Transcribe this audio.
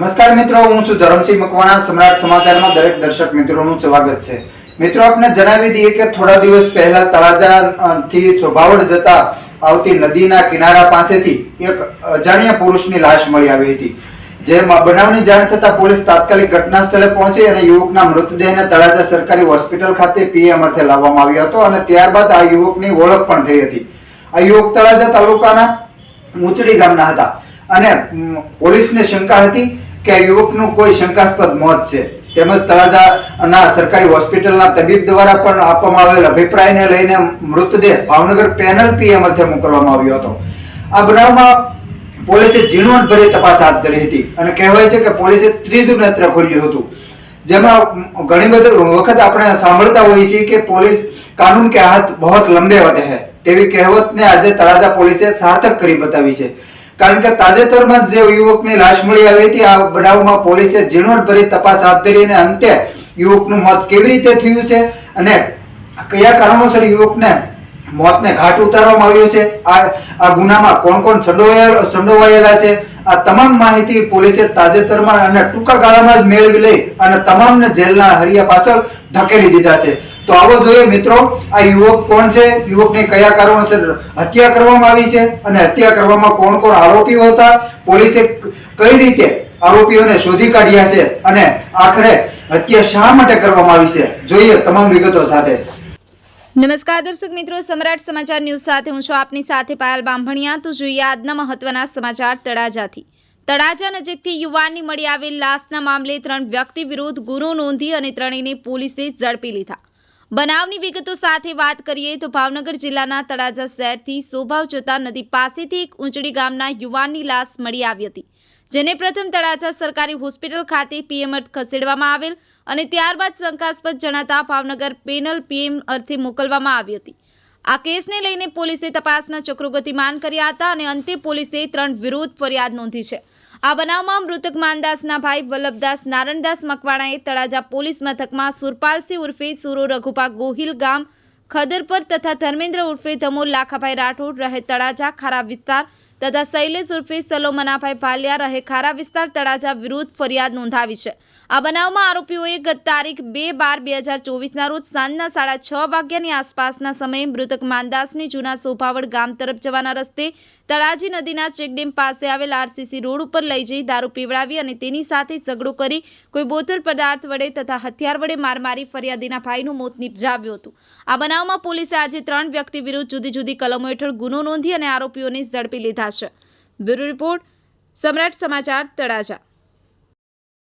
નમસ્કાર મિત્રો, હું છું ધરમસિંહ મકવાણા, સમ્રાટ સમાચારમાં દરેક દર્શક મિત્રોનું સ્વાગત છે. મિત્રો, આપને જણાવી દઈએ કે થોડા દિવસ પહેલા તળાજા થી સોભાવડ જતા આવતી નદીના કિનારા પાસેથી એક અજાણ્યા પુરુષની લાશ મળી આવી હતી. જે બનાવની જાણ થતા પોલીસ તાત્કાલિક ઘટના સ્થળે પહોંચી અને યુવકના મૃતદેહને તળાજા સરકારી હોસ્પિટલ ખાતે પીએમ અર્થે લાવવામાં આવ્યો હતો અને ત્યારબાદ આ યુવકની ઓળખ પણ થઈ હતી. આ યુવક તળાજા તાલુકાના મુચડી ગામના હતા અને પોલીસને શંકા હતી કે યુવકનું કોઈ શંકાસ્પદ મોત છે. તેમજ તળાજાના સરકારી હોસ્પિટલના તબીબ દ્વારા પણ આપવામાં આવેલ અભિપ્રાયને લઈને મૃતદેહ ભાવનગર પેનલ પીએમ અર્થે મોકલવામાં આવ્યો હતો. આ બનાવમાં પોલીસે ઝીણવટભરી તપાસ હાથ ધરી હતી અને કહેવાય છે કે પોલીસે ત્રીજું નેત્ર ખોલ્યું હતું. જેમાં ઘણી બધી વખત આપણે સાંભળતા હોઈએ છીએ કે પોલીસ કાનૂન કે હાથ બહુ લંબે હોતે હૈ. તેવી કહેવતને આજે તળાજા પોલીસે સાર્થક કરી બતાવી છે. કારણ કે તાજેતરમાં જ યુવકની લાશ મળી આવી હતી, આ બનાવમાં પોલીસે ઝીણવટભરી તપાસ હાથ ધરી અને અંતે યુવકનું મોત કેવી રીતે થયું છે અને કયા કારણોસર યુવકને મોતને ઘાટ ઉતારવામાં આવ્યો છે. આ ગુનામાં કોણ કોણ સંડોવાયેલા છે? આ તમામ માહિતી પોલીસે તાજેતરમાં અને ટૂંકા ગાળામાં જ મેળવી લઈ અને તમામને જેલના હરિયા પાછળ ધકેલી દીધા છે. તો આવો જોઈએ મિત્રો, આ યુવક કોણ છે? યુવકને કયા કારણોસર હત્યા કરવામાં આવી છે? અને હત્યા કરવામાં કોણ કોણ આરોપીઓ હતા? પોલીસે કઈ રીતે આરોપીઓને શોધી કાઢ્યા છે? અને આખરે હત્યા શા માટે કરવામાં આવી છે? જોઈએ તમામ વિગતો સાથે. નમસ્કાર દર્શક મિત્રો, સમ્રાટ સમાચાર ન્યૂઝ સાથે હું છું આપની સાથે પાયલ બાંભણિયા તો જોઈએ આજના મહત્વના સમાચાર તળાજાથી. તળાજા નજીકથી યુવાનની મળી આવેલ લાશના મામલે ત્રણ વ્યક્તિ વિરુદ્ધ ગુનો નોંધી અને ત્રણેયને પોલીસે ઝડપી લીધા. બનાવની વિગતો સાથે વાત કરીએ તો ભાવનગર જિલ્લાના તળાજા શહેરથી શોભાવ જતા નદી પાસેથી એક ઊંચડી ગામના યુવાનની લાશ મળી આવી હતી. જેને પ્રથમ તળાજા સરકારી હોસ્પિટલ ખાતે પીએમ ખસેડવામાં આવેલ અને ત્યારબાદ શંકાસ્પદ જણાતા ભાવનગર પેનલ પીએમ અર્થે મોકલવામાં આવી હતી. આ કેસને લઈને પોલીસે તપાસના ચક્રો ગતિમાન કર્યા હતા અને અંતે પોલીસે ત્રણ વિરોધ ફરિયાદ નોંધી છે. આ બનાવમાં મૃતક માનદાસના ભાઈ વલ્લભદાસ, નારણદાસ મકવાણાએ તળાજા પોલીસ મથકમાં સુરપાલસિંહ ઉર્ફે સુરો રઘુપા ગોહિલ ગામ ખદરપર તથા ધર્મેન્દ્ર ઉર્ફે ધમોલ, લાખાભાઈ રાઠોડ રહે તળાજા, ખારા વિસ્તાર તથા શૈલેષ ઉર્ફે સલોમનાભાઈ ભાલિયા રહે ખારા વિસ્તાર તળાજા વિરુદ્ધ ફરિયાદ નોંધાવી છે. આ બનાવમાં આરોપીઓએ ગત તારીખ બે બાર બે હજાર ચોવીસના રોજ સાંજના સાડા છ વાગ્યાની આસપાસના સમયે મૃતક માનદાસની જૂના સોભાવડ ગામ તરફ જવાના રસ્તે તળાજી નદીના ચેકડેમ પાસે આવેલ આરસીસી રોડ ઉપર લઈ જઈ દારૂ પીવડાવી અને તેની સાથે ઝઘડો કરી કોઈ બોતલ પદાર્થ વડે તથા હથિયાર વડે માર મારી ફરિયાદીના ભાઈનું મોત નિપજાવ્યું હતું. આ બનાવમાં પોલીસે આજે ત્રણ વ્યક્તિ વિરુદ્ધ જુદી જુદી કલમો હેઠળ ગુનો નોંધી અને આરોપીઓને ઝડપી લીધા છે. બ્યુરો રિપોર્ટ સમ્રાટ સમાચાર તળાજા.